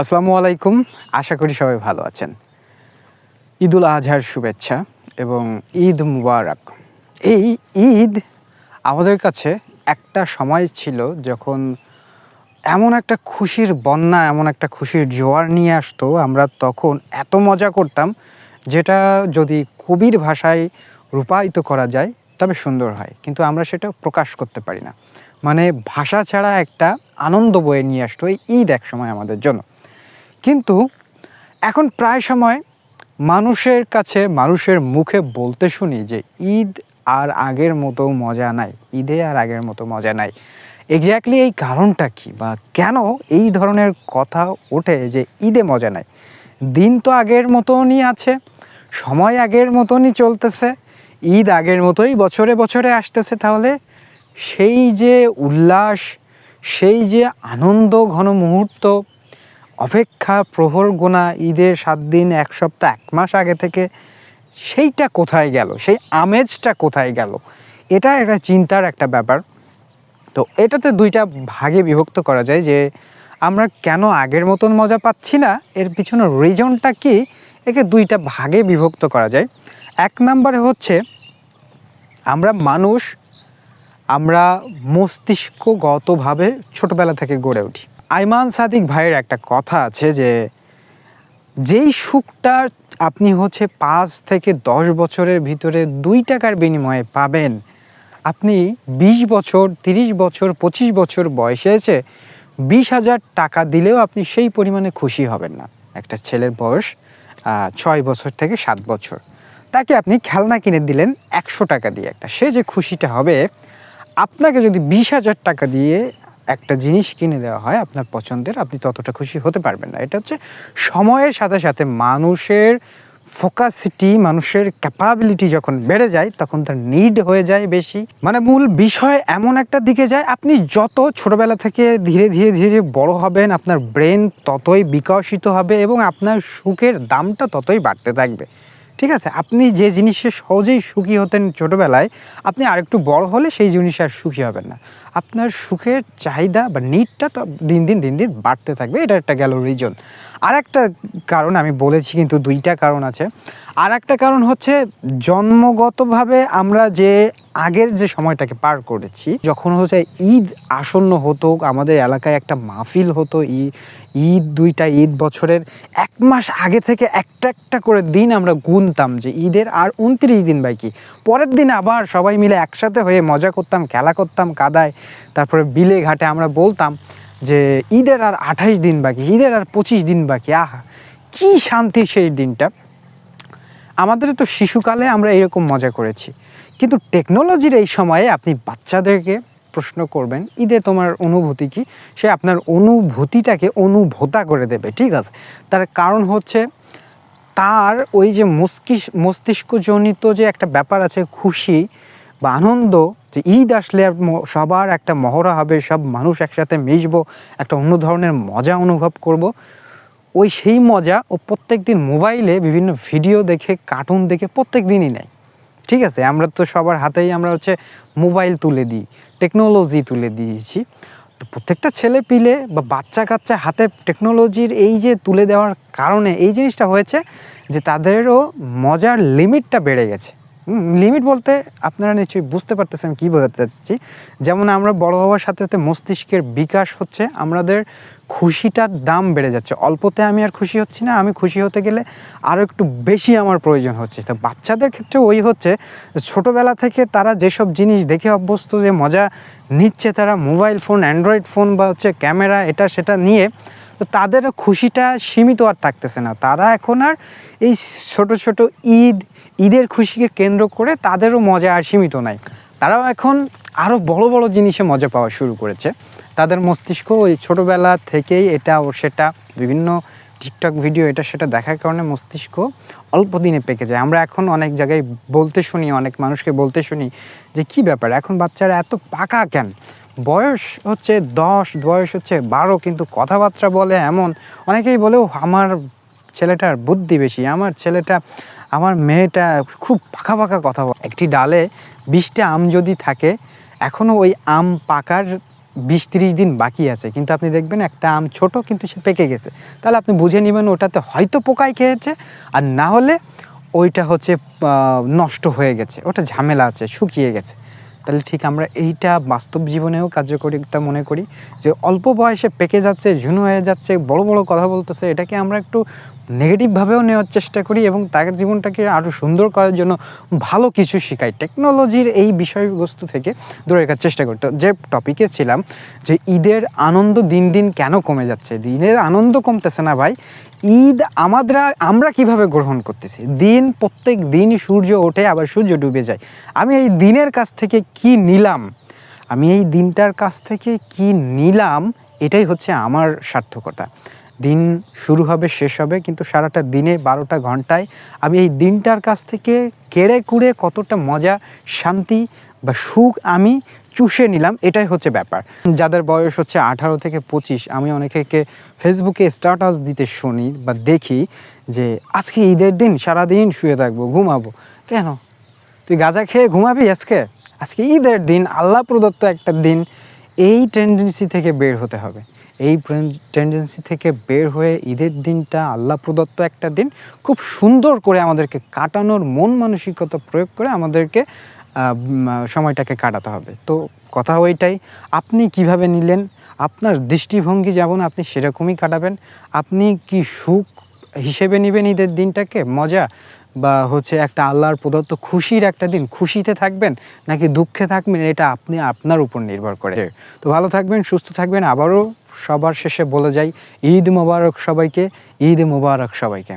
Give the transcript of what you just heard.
আসসালামু আলাইকুম। আশা করি সবাই ভালো আছেন। ঈদুল আজহার শুভেচ্ছা এবং ঈদ মুবারক। এই ঈদ আমাদের কাছে একটা সময় ছিল যখন এমন একটা খুশির বন্যা, এমন একটা খুশির জোয়ার নিয়ে আসতো। আমরা তখন এত মজা করতাম যেটা যদি কবির ভাষায় রূপায়িত করা যায়, তবে সুন্দর হয়। কিন্তু আমরা সেটা প্রকাশ করতে পারি না। মানে ভাষা ছাড়া একটা আনন্দ বয়ে নিয়ে আসতো এই ঈদ এক সময় আমাদের জন্য। কিন্তু এখন প্রায় সময় মানুষের কাছে, মানুষের মুখে বলতে শুনি যে ঈদ আর আগের মতো মজা নাই, ঈদে আর আগের মতো মজা নাই। এক্স্যাক্টলি এই কারণটা কি বা কেন এই ধরনের কথা ওঠে যে ঈদে মজা নাই? দিন তো আগের মতনই আছে, সময় আগের মতনই চলতেছে, ঈদ আগের মতোই বছরে বছরে আসতেছে তাহলে সেই যে উল্লাস, সেই যে আনন্দ ঘন মুহূর্ত অপেক্ষা প্রহর গোনা ঈদের সাত দিন, এক সপ্তাহ, এক মাস আগে থেকে সেইটা কোথায় গেল? সেই আমেজটা কোথায় গেল? এটা একটা চিন্তার একটা ব্যাপার। তো এটাতে দুইটা ভাগে বিভক্ত করা যায় যে, আমরা কেন আগের মতন মজা পাচ্ছি না? এর পিছনে রিজনটা কি? একে দুইটা ভাগে বিভক্ত করা যায়। এক নম্বরে হচ্ছে, আমরা মানুষ, আমরা মস্তিষ্কগতভাবে ছোটবেলা থেকে গড়ে উঠি। আইমান সাদিক ভাইয়ের একটা কথা আছে যে, যেই সুখটা আপনি হচ্ছে পাঁচ থেকে দশ বছরের ভিতরে দুই টাকার বিনিময়ে পাবেন, আপনি বিশ বছর, তিরিশ বছর, পঁচিশ বছর বয়সে এসে বিশ হাজার টাকা দিলেও আপনি সেই পরিমাণে খুশি হবেন না। একটা ছেলের বয়স ছয় বছর থেকে সাত বছর। তাকে আপনি খেলনা কিনে দিলেন একশো টাকা দিয়ে একটা। সে যে খুশিটা হবে, আপনাকে যদি বিশ হাজার টাকা দিয়ে একটা জিনিস কিনে দেওয়া হয় আপনার পছন্দের, আপনি ততটা খুশি হতে পারবেন না। এটা হচ্ছে সময়ের সাথে সাথে মানুষের ফোকাসিটি মানুষের ক্যাপাবিলিটি যখন বেড়ে যায়, তখন তার নিড হয়ে যায় বেশি। মানে মূল বিষয় এমন একটা দিকে যায়, আপনি যত ছোটবেলা থেকে ধীরে ধীরে ধীরে বড় হবেন, আপনার ব্রেন ততই বিকশিত হবে এবং আপনার সুখের দামটা ততই বাড়তে থাকবে। ঠিক আছে? আপনি যে জিনিসে সহজেই সুখী হতেন ছোটবেলায়, আপনি আরেকটু বড় হলে সেই জিনিসে আর সুখী হবেন না। আপনার সুখের চাহিদা বা নিডটা তো দিন দিন দিন দিন বাড়তে থাকবে। এটা একটা গেল রিজন আর একটা কারণ আমি বলেছি, কিন্তু দুইটা কারণ আছে। আর একটা কারণ হচ্ছে, জন্মগতভাবে আমরা যে আগের যে সময়টাকে পার করেছি, যখন হচ্ছে ঈদ আসন্ন হতো, আমাদের এলাকায় একটা মাহফিল হতো ঈদ, দুইটা ঈদ বছরের, এক মাস আগে থেকে একটা একটা করে দিন আমরা গুনতাম যে ঈদের, আর উনত্রিশ দিন বাকি। পরের দিন আবার সবাই মিলে একসাথে হয়ে মজা করতাম, খেলা করতাম, কাদায় তারপরে বিলে ঘাটে আমরা বলতাম যে ঈদের আর আঠাইশ দিন বাকি, ঈদের আর পঁচিশ দিন বাকি। আহা, কি শান্তি সেই দিনটা। আমাদের তো শিশুকালে আমরা এরকম মজা করেছি। কিন্তু টেকনোলজির এই সময়ে আপনি বাচ্চাদেরকে প্রশ্ন করবেন, ঈদে তোমার অনুভূতি কি? সে আপনার অনুভূতিটাকে অনুভূতা করে দেবে, ঠিক আছে? তার কারণ হচ্ছে তার ওই যে মস্তিষ্ক, মস্তিষ্কজনিত যে একটা ব্যাপার আছে, খুশি বা আনন্দ যে ঈদ আসলে সবার একটা মহড়া হবে, সব মানুষ একসাথে মিশবো, একটা অন্য ধরনের মজা অনুভব করব। ওই সেই মজা ও প্রত্যেক দিন মোবাইলে বিভিন্ন ভিডিও দেখে, কার্টুন দেখে প্রত্যেক দিনই নেয়। ঠিক আছে? আমরা তো সবার হাতেই আমরা হচ্ছে মোবাইল তুলে দিই, টেকনোলজি তুলে দিয়েছি। তো প্রত্যেকটা ছেলে পিলে বা বাচ্চা কাচ্চা হাতে টেকনোলজির এই যে তুলে দেওয়ার কারণে এই জিনিসটা হয়েছে যে তাদেরও মজার লিমিটটা বেড়ে গেছে। লিমিট বলতে আপনারা নিশ্চয়ই বুঝতে পারতেছেন কী বোঝাতে চাচ্ছি। যেমন আমরা বড় হওয়ার সাথে সাথে মস্তিষ্কের বিকাশ হচ্ছে, আমাদের খুশিটার দাম বেড়ে যাচ্ছে। অল্পতে আমি আর খুশি হচ্ছি না, আমি খুশি হতে গেলে আরও একটু বেশি আমার প্রয়োজন হচ্ছে। তো বাচ্চাদের ক্ষেত্রে ওই হচ্ছে, ছোটোবেলা থেকে তারা যেসব জিনিস দেখে অভ্যস্ত যে মজা নিচ্ছে, তারা মোবাইল ফোন অ্যান্ড্রয়েড ফোন বা হচ্ছে ক্যামেরা এটা, সেটা নিয়ে তো তাদেরও খুশিটা সীমিত আর থাকতেছে না। তারা এখন আর এই ছোট ছোট ঈদ, ঈদের খুশিকে কেন্দ্র করে তাদেরও মজা আর সীমিত নাই। তারাও এখন আরও বড় বড় জিনিসে মজা পাওয়া শুরু করেছে। তাদের মস্তিষ্ক ওই ছোটোবেলা থেকেই এটা ও সেটা, বিভিন্ন টিকটক ভিডিও এটা সেটা দেখার কারণে মস্তিষ্ক অল্প দিনে পেকে যায়। আমরা এখন অনেক জায়গায় বলতে শুনি, অনেক মানুষকে বলতে শুনি যে, কি ব্যাপার? এখন বাচ্চারা এত পাকা কেন? বয়স হচ্ছে দশ, বয়স হচ্ছে বারো, কিন্তু কথাবার্তা বলে এমন। অনেকেই বলেও, আমার ছেলেটার বুদ্ধি বেশি, আমার ছেলেটা, আমার মেয়েটা খুব পাকা পাকা কথা বলে। একটি ডালে বিশটা আম যদি থাকে এখনও ওই আম পাকার বিশ তিরিশ দিন বাকি আছে। কিন্তু আপনি দেখবেন একটা আম ছোট, কিন্তু সে পেকে গেছে। তাহলে আপনি বুঝে নেবেন ওটাতে হয়তো পোকায় খেয়েছে, আর না হলে ওইটা হচ্ছে নষ্ট হয়ে গেছে। ওটা ঝামেলা আছে, শুকিয়ে গেছে। তাহলে ঠিক আমরা এইটা বাস্তব জীবনেও কার্যকরিতা মনে করি যে অল্প বয়সে পেকে যাচ্ছে, ঝুনু হয়ে যাচ্ছে, বড় বড় কথা বলতেছে, এটাকে আমরা একটু নেগেটিভভাবেও নেওয়ার চেষ্টা করি এবং তার জীবনটাকে আরও সুন্দর করার জন্য ভালো কিছু শেখাই। টেকনোলজির এই বিষয়বস্তু থেকে দূরে রাখার চেষ্টা করি তো যে টপিকে ছিলাম যে ঈদের আনন্দ দিন দিন কেন কমে যাচ্ছে? দিনের আনন্দ কমতেছে না ভাই। ঈদ আমাদের, আমরা কীভাবে গ্রহণ করতেছি? দিন প্রত্যেক দিন সূর্য ওঠে, আবার সূর্য ডুবে যায়। আমি এই দিনের কাছ থেকে কি নিলাম? আমি এই দিনটার কাছ থেকে কি নিলাম? এটাই হচ্ছে আমার সার্থকতা। দিন শুরু হবে, শেষ হবে, কিন্তু সারাটা দিনে বারোটা ঘন্টায়। আমি এই দিনটার কাছ থেকে কেড়ে কুড়ে কতটা মজা, শান্তি বা সুখ আমি চুষে নিলাম, এটাই হচ্ছে ব্যাপার। যাদের বয়স হচ্ছে আঠারো থেকে পঁচিশ, আমি অনেকে ফেসবুকে স্ট্যাটাস দিতে শুনি বা দেখি যে, আজকে ঈদের দিন, সারাদিন শুয়ে থাকব, ঘুমাবো। কেন? তুই গাঁজা খেয়ে ঘুমাবি আজকে? আজকে ঈদের দিন, আল্লাহ প্রদত্ত একটা দিন, এই টেন্ডেন্সি থেকে বের হতে হবে। এই টেন্ডেন্সি থেকে বের হয়ে ঈদের দিনটা আল্লাহ প্রদত্ত একটা দিন খুব সুন্দর করে আমাদেরকে কাটানোর মন মানসিকতা প্রয়োগ করে আমাদেরকে সময়টাকে কাটাতে হবে। তো কথা ওইটাই, আপনি কীভাবে নিলেন? আপনার দৃষ্টিভঙ্গি যেমন আপনি সেরকমই কাটাবেন। আপনি কি সুখ হিসেবে নেবেন ঈদের দিনটাকে? মজা? বা হচ্ছে একটা আল্লাহর প্রদত্ত খুশির একটা দিন? খুশিতে থাকবেন নাকি দুঃখে থাকবেন? এটা আপনি আপনার উপর নির্ভর করে। তো ভালো থাকবেন, সুস্থ থাকবেন। আবারও সবার শেষে বলে যাই ঈদ মোবারক সবাইকে ঈদ মোবারক সবাইকে।